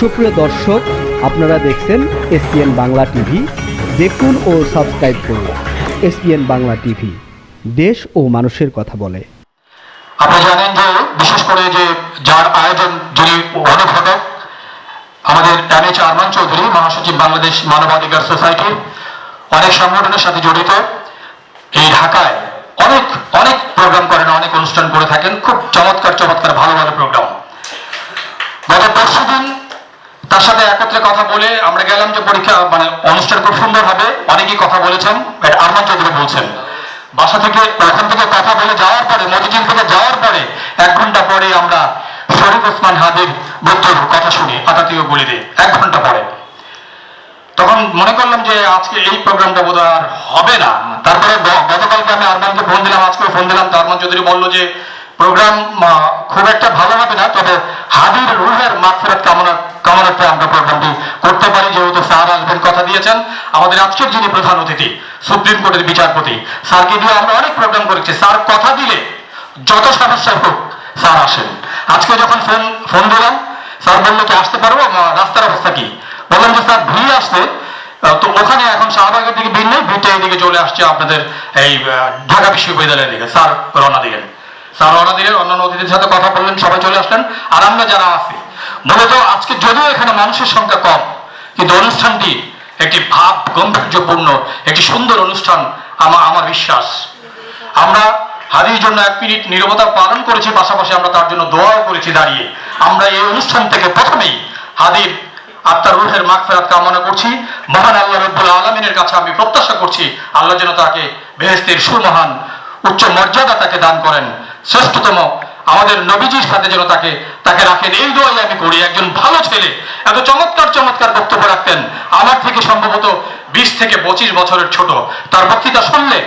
সুপ্রিয় দর্শক, আপনারা দেখছেন এসপিএন বাংলা টিভি। দেখুন ও সাবস্ক্রাইব করুন এসপিএন বাংলা টিভি। দেশ ও মানুষের কথা বলে। আপনি জানেন যে, বিশেষ করে যে যার আয়োজন যিনি অনুঘটক আমাদের এম এইচ আরমান চৌধুরী, মহাসচিব বাংলাদেশ মানবাধিকার সোসাইটির অনেক সংগঠনের সাথে জড়িত। এই ঢাকায় অনেক অনেক প্রোগ্রাম করেন, অনেক অনুষ্ঠান করে থাকেন। খুব চমৎকার চমৎকার, ভালো ভালো প্রোগ্রাম। গত পরশু দিন সাথে কথা বলে আমরা গেলাম যে পরীক্ষা মানে অনুষ্ঠান খুব সুন্দর হবে। অনেকেই কথা বলেছেন আরমান চৌধুরী বলছেন। বাসা থেকে ওখান থেকে কথা বলে যাওয়ার পরে, মতিঝিল থেকে যাওয়ার পরে, এক ঘণ্টা পরে আমরা শরীফ ওসমান হাদির মৃত্যুর কথা শুনি, আতাতীয় গলিতে, এক ঘণ্টা পরে। তখন মনে করলাম যে আজকে এই প্রোগ্রামটা বোধ হবে না। তারপরে গতকালকে আমি আরমানকে ফোন দিলাম আজকে ফোন দিলাম, তো আরমান চৌধুরী বলল যে প্রোগ্রাম খুব একটা ভালো হবে না, তবে হাদির রুহের মাগফিরাত কামনা কামনাতে আমরা প্রোগ্রামটি করতে পারি, যেহেতু স্যার আসবেন কথা দিয়েছেন। আমাদের আজকের যিনি প্রধান অতিথি, সুপ্রিম কোর্টের বিচারপতি স্যারকে দিয়ে আমরা অনেক প্রোগ্রাম করেছি। স্যার কথা দিলে যত সমস্যা হোক, স্যার আসেন। আজকে যখন ফোন ফোন দিলাম, স্যার বলল কি, আসতে পারব? রাস্তার অবস্থা কি? বললাম যে, স্যার, ভিড় আসছে। তো ওখানে এখন শাহবাগের দিকে ভিড় নেই, ভিড়টা এদিকে চলে আসছে আপনাদের এই ঢাকা বিশ্ববিদ্যালয়ের দিকে। স্যার রওনা দিলেন। আমার আমার বিশ্বাস। আমরা হাদির জন্য এক মিনিট নীরবতা পালন করেছি, পাশাপাশি আমরা তার জন্য দোয়াও করেছি দাঁড়িয়ে। আমরা এই অনুষ্ঠান থেকে প্রথমেই হাদির আত্মার রুহের মাগফিরাত কামনা করছি। মহান আল্লাহ রব্বুল আলমিনের কাছে আমি প্রত্যাশা করছি, আল্লাহ যেন তাকে বেহেস্তের সুমহান, উচ্চ মর্যাদা তাকে দান করেন। শ্রেষ্ঠতম। আমাদের নবীজির সাথে যেন তাকে তাকে রাখেন এই দোয়াই আমি করি। একজন ভালো ছেলে, এত চমৎকার চমৎকার বক্তব্য রাখতেন। আমার থেকে সম্ভবত বিশ থেকে পঁচিশ বছরের ছোট। তার বক্তৃতা শুনলে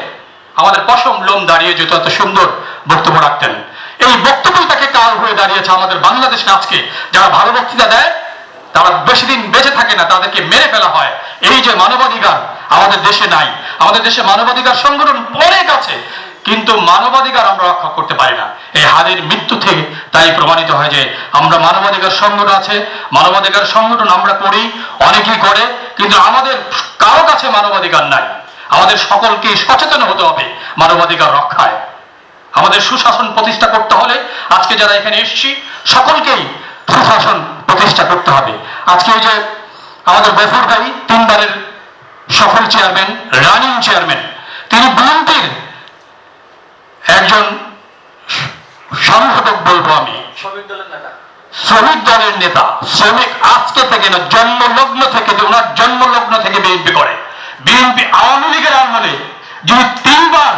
আমাদের পশম লোম দাঁড়িয়ে যেত, এত সুন্দর বক্তব্য রাখতেন। এই বক্তব্যই তাকে কাল হয়ে দাঁড়িয়েছে আমাদের বাংলাদেশে আজকে। যারা ভালো বক্তৃতা দেয়, তারা বেশি দিন বেঁচে থাকে না, তাদেরকে মেরে ফেলা হয়। এই যে মানবাধিকার আমাদের দেশে নাই। আমাদের দেশে মানবাধিকার সংগঠন অনেক আছে। কিন্তু মানবাধিকার আমরা রক্ষা করতে পারি না। এই হাদির মৃত্যু থেকে তাই প্রমাণিত হয় যে আমরা মানবাধিকার সংগঠন আছে, মানবাধিকার সংগঠন আমরা করি, অনেকেই করে, কিন্তু আমাদের কারও কাছে মানবাধিকার নাই। আমাদের সকলকে সচেতন হতে হবে মানবাধিকার রক্ষায়। আমাদের সুশাসন প্রতিষ্ঠা করতে হলে আজকে যারা এখানে এসেছি, সকলকেই সুশাসন প্রতিষ্ঠা করতে হবে। আজকে এই যে আমাদের গফর ভাই, তিনবারের সফল চেয়ারম্যান রানিং চেয়ারম্যান তিনি বিএনপির একজন সংগঠক বলব আমি। শ্রমিক দলের নেতা। শ্রমিক আজকে থেকে না, জন্মলগ্ন থেকে যে ওনার জন্মলগ্ন থেকে বিএনপি করে। বিএনপি আওয়ামী লীগের আমলে যিনি তিনবার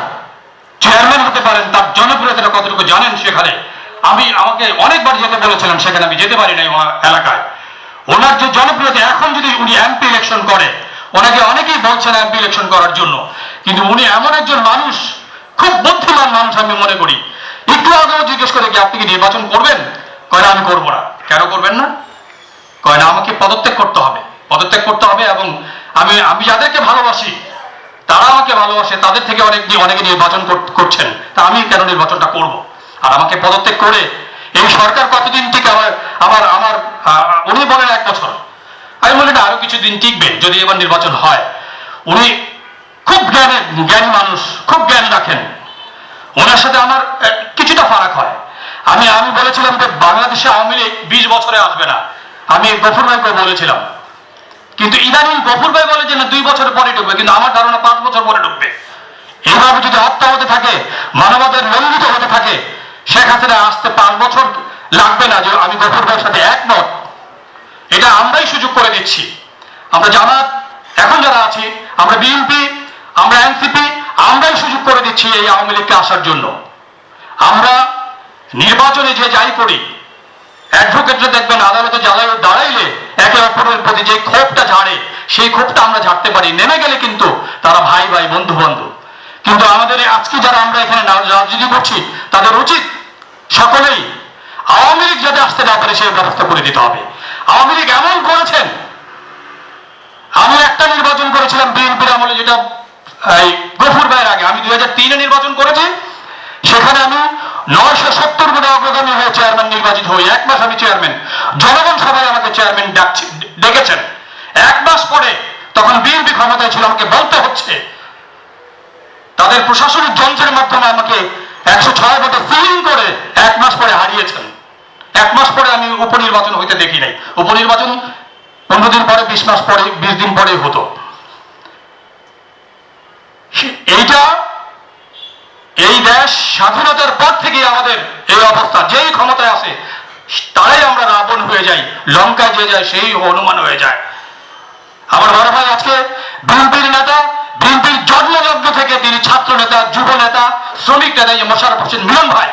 চেয়ারম্যান হতে পারেন, তার জনপ্রিয়তাটা কতটুকু জানেন সেখানে? আমি আমাকে অনেকবার যেতে বলেছিলাম, সেখানে আমি যেতে পারি নাই আমার এলাকায়। ওনার যে জনপ্রিয়তা, এখন যদি উনি এমপি ইলেকশন করে, ওনাকে অনেকেই বলছেন এমপি ইলেকশন করার জন্য। কিন্তু উনি এমন একজন মানুষ খুব বুদ্ধিমান মানুষ আমি মনে করি। একটু আগেও জিজ্ঞেস করে কি আপনি কি নির্বাচন করবেন? কয় না, আমি করব না। কেন করবেন না? কয় না, আমাকে পদত্যাগ করতে হবে। পদত্যাগ করতে হবে এবং আমি আমি যাদেরকে ভালোবাসি, তারা আমাকে ভালোবাসে, তাদের থেকে অনেক অনেকে নির্বাচন করছেন। তা আমি কেন নির্বাচনটা করব? আর আমাকে পদত্যাগ করে এই সরকার কতদিন থেকে আমার আমার আমার উনি বলেন এক বছর। আমি বলি, না, আরও কিছুদিন টিকবে যদি এবার নির্বাচন হয়। উনি খুব জ্ঞানের জ্ঞানী মানুষ, খুব জ্ঞান রাখেন। ওনার সাথে আমার কিছুটা ফারাক হয়। আমি আমি বলেছিলাম যে বাংলাদেশে আওয়ামী লীগ বিশ বছরে আসবে না। আমি গফুর ভাইকে বলেছিলাম। কিন্তু ইদানিং গফুর ভাই বলে যে না, দুই বছর পরে ঢুকবে, কিন্তু আমার ধারণা পাঁচ বছর পরে ঢুকবে। এইভাবে যদি হত্যা হতে থাকে মানবাদের লঙ্ঘিত হতে থাকে, শেখ হাসিনা আসতে পাঁচ বছর লাগবে না যে আমি গফুর ভাইয়ের সাথে একমত। এটা আমরাই সুযোগ করে দিচ্ছি। আমরা জামাত, এখন যারা আছি, আমরা বিএনপি আমরা এনসিপি, আমরাই সুযোগ করে দিচ্ছি এই আওয়ামী লীগকে আসার জন্য। আমরা নির্বাচনে যে যাই করি অ্যাডভোকেটরা দেখবেন আদালতে জ্বালাই দাঁড়াইলে একে অপরের প্রতি যে ক্ষোভটা ঝাড়ে, সেই ক্ষোভটা আমরা ঝাড়তে পারি। নেমে গেলে কিন্তু তারা ভাই ভাই, বন্ধু বন্ধু। কিন্তু আমাদের আজকে যারা আমরা এখানে রাজনীতি করছি, তাদের উচিত সকলেই আওয়ামী লীগ যাতে আসতে না পারে, সেই ব্যবস্থা করে দিতে হবে। আওয়ামী লীগ এমন করেছেন আমি একটা নির্বাচন করেছিলাম বিএনপির আমলে, যেটা এই গফুর ভাইয়ের আগে, আমি দুই হাজার তিনে নির্বাচন করেছি, সেখানে আমি নয়শো সত্তর বোধ অগ্রগামী হয়ে চেয়ারম্যান নির্বাচিত হই। এক মাস আমি চেয়ারম্যান জনগণ সবাই আমাকে চেয়ারম্যান ডাকছে, ডেকেছেন। এক মাস পরে তখন বিএনপি ক্ষমতায় ছিল, আমাকে বলতে হচ্ছে, তাদের প্রশাসনিক যন্ত্রের মাধ্যমে আমাকে একশো ছয় ভোটে ফিলিং করে এক মাস পরে হারিয়েছেন। এক মাস পরে আমি উপনির্বাচন হইতে দেখি নাই। উপনির্বাচন পনেরো দিন পরে, বিশ মাস পরে, বিশ দিন পরে হতো। এইটা, এই দেশ স্বাধীনতার পর থেকে আমাদের এই অবস্থা, যেই ক্ষমতায় আছে তারাই আমরা রাবণ হয়ে যাই, লঙ্কায় যে যায় সেই হনুমান হয়ে যায়। আমার বড় ভাই আজকে বিএনপির নেতা, বিএনপির জন্মলগ্ন থেকে তিনি ছাত্র নেতা, যুব নেতা, শ্রমিক নেতা যে মোশারফ হোসেন মিলন ভাই,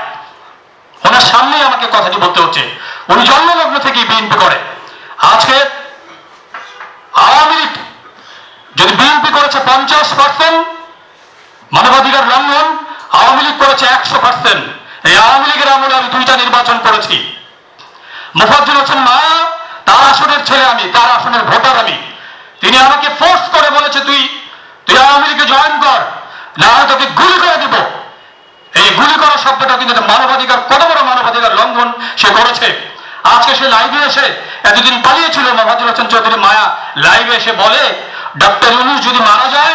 ওনার সামনেই আমাকে কথাটি বলতে হচ্ছে। উনি জন্মলগ্ন থেকেই বিএনপি করে। আজকে আওয়ামী লীগ যদি বিএনপি করেছে পঞ্চাশ পার্সেন্ট মানবাধিকার লঙ্ঘন আওয়ামী লীগ করেছে একশো পার্সেন্ট এই আওয়ামী লীগের আমলে আমি দুইটা নির্বাচন করেছি। মুফাজ্জুল হোসেন মা, তার আসনের ছেলে আমি, তার আসনের ভোটার আমি। তিনি আমাকে ফোর্স করে বলেছে, তুই তুই আওয়ামী লীগে জয়েন কর না হয় তোকে গুলি করে দিব। এই গুলি করা শব্দটা কিন্তু মানবাধিকার, কত বড় মানবাধিকার লঙ্ঘন সে করেছে। আজকে সে লাইভে এসে এতদিন পালিয়েছিল মোহাম্মদুল হোসেন চৌধুরী মায়া। লাইভে এসে বলে ডক্টর ইউনুস যদি মারা যায়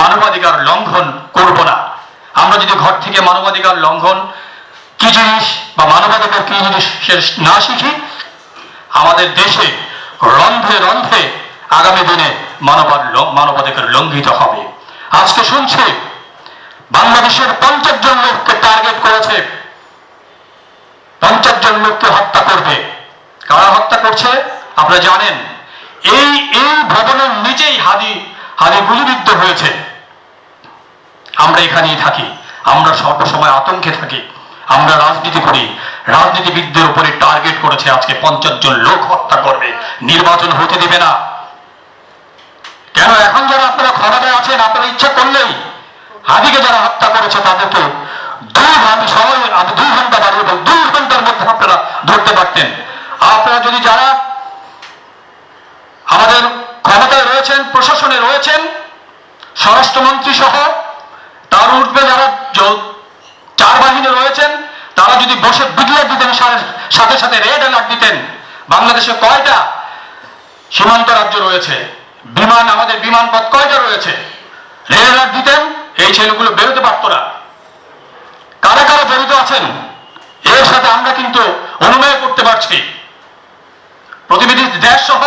মানবাধিকার লঙ্ঘন করব না। আমরা যদি ঘর থেকে মানবাধিকার লঙ্ঘন কি জিনিস বা মানবাধিকার কি জিনিস না শিখি, আমাদের দেশে রন্ধে রন্ধে আগামী দিনে মানবার মানবাধিকার লঙ্ঘিত হবে। আজকে শুনছি, বাংলাদেশের পঞ্চাশ জন লোককে টার্গেট করেছে, পঞ্চাশ জন লোককে হত্যা করবে। কারা হত্যা করছে? আপনারা জানেন, এই এই ভবনের নিচেই হাদি হাদি গুলিবিদ্ধ হয়েছে। আমরা এখানেই থাকি, আমরা সর্বসময় আতঙ্কে থাকি, আমরা রাজনীতি করি। রাজনীতিবিদদের উপরে টার্গেট করেছে আজকে পঞ্চাশ জন লোক হত্যা করবে নির্বাচন হতে দেবে না। কেন এখন যারা আপনারা ক্ষমতায় আছেন, আপনারা ইচ্ছা করলেই হাদিকে যারা হত্যা করেছে তাদেরকে দুই আমি সময়, আমি দুই ঘণ্টা বাড়িয়ে দুই ঘণ্টার মধ্যে আপনারা ধরতে পারতেন। আপনারা যদি যারা আমাদের ক্ষমতায় রয়েছেন, প্রশাসনে রয়েছেন, স্বরাষ্ট্রমন্ত্রী সহ, তার উঠবে যারা চার বাহিনী রয়েছেন, তারা যদি বসে বিগলে দিতেন, সাথে- সাথে রেড অ্যালার্ট দিতেন, বাংলাদেশে কয়টা সীমান্ত রাজ্য রয়েছে? বিমান, আমাদের বিমানপথ কয়টা রয়েছে? রেড অ্যালার্ট দিতেন, এই ছেলেগুলো বেরোতে পারতো না। কারা কারা জড়িত আছেন? এর সাথে আমরা কিন্তু অনুনয় করতে পারছি। দেশ সহ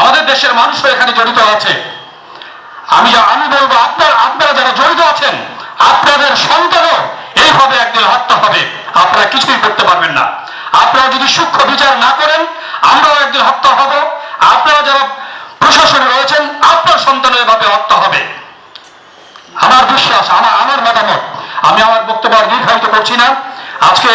আমাদের দেশের মানুষও এখানে জড়িত আছে। আমি আমি বলব, আপনার আপনারা যারা জড়িত আছেন, আপনাদের সন্তানও এইভাবে একদিন হত্যা হবে। আপনারা কিছুই করতে পারবেন না। আপনারা যদি সূক্ষ্ম বিচার না করেন, আমরাও একদিন হত্যা হব। আপনারা যারা প্রশাসনে রয়েছেন, আপনার সন্তানও এভাবে হত্যা হবে। আমার বিশ্বাস, আমার আমার মতামত, আমি আমার বক্তব্য দীর্ঘায়িত করছি না। আজকে